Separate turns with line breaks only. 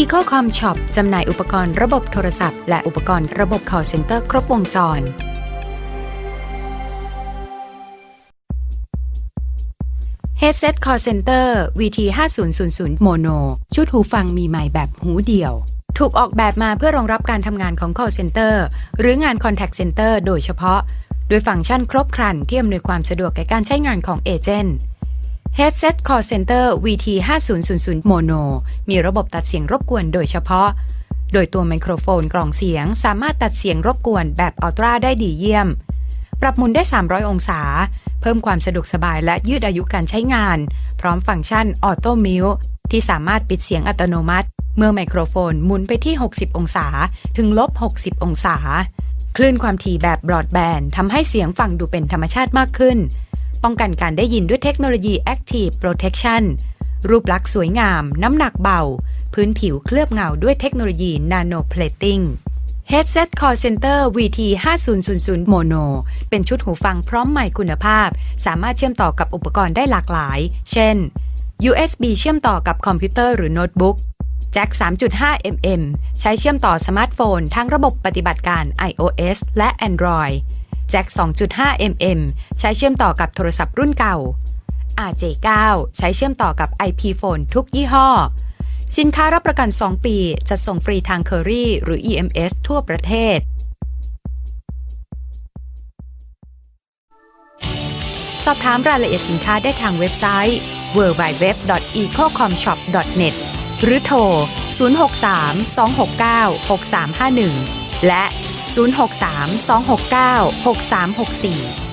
EcoCom Shop จำหน่ายอุปกรณ์ระบบโทรศัพท์ และอุปกรณ์ระบบ call center ครบวงจร Headset Call Center VT 5000 Mono ชุดหูฟังมีใหม่แบบหูเดียว ถูกออกแบบมาเพื่อรองรับการทำงานของ call center หรืองาน contact center โดยเฉพาะ ด้วยฟังก์ชันครบครันที่อำนวยความสะดวกแก่การใช้งานของเอเจนต์ Headset Call Center VT 5000 Mono มีระบบตัดเสียงรบกวนโดยเฉพาะ โดยตัวไมโครโฟนกล่องเสียงสามารถตัดเสียงรบกวนแบบอัลตราได้ดีเยี่ยม ปรับมุนได้ 300 องศา เพิ่มความสะดวกสบายและยืดอายุการใช้งาน พร้อมฟังก์ชันออโต้มิวที่สามารถปิดเสียงอัตโนมัติ เมื่อไมโครโฟนหมุนไปที่ 60 องศาถึงลบ 60 องศา คลื่นความถี่แบบบรอดแบนด์ทำให้เสียงฟังดูเป็นธรรมชาติมากขึ้น ป้องกันการได้ยินด้วยเทคโนโลยี Active Protection รูปลักษณ์สวยงาม น้ำหนักเบา พื้นผิวเคลือบเงาด้วยเทคโนโลยี Nano Plating Headset Call Center VT 5000 Mono เป็นชุดหูฟังพร้อมใหม่คุณภาพ สามารถเชื่อมต่อกับอุปกรณ์ได้หลากหลาย เช่น USB เชื่อมต่อกับคอมพิวเตอร์หรือโน้ตบุ๊กแจ็ค 3.5 mm ใช้เชื่อมต่อสมาร์ทโฟน ทั้งระบบปฏิบัติการ iOS และ Android แจ็ค 2.5 mm ใช้เชื่อมต่อกับโทรศัพท์รุ่นเก่า RJ9 ใช้เชื่อมต่อกับ IP Phone ทุกยี่ห้อ สินค้ารับประกัน 2 ปีจะส่งฟรีทางเคอรี่หรือ EMS ทั่วประเทศ สอบถามรายละเอียดสินค้าได้ทางเว็บไซต์ www.ecocomshop.net หรือโทร 063 269 6351 และ 063 269 6364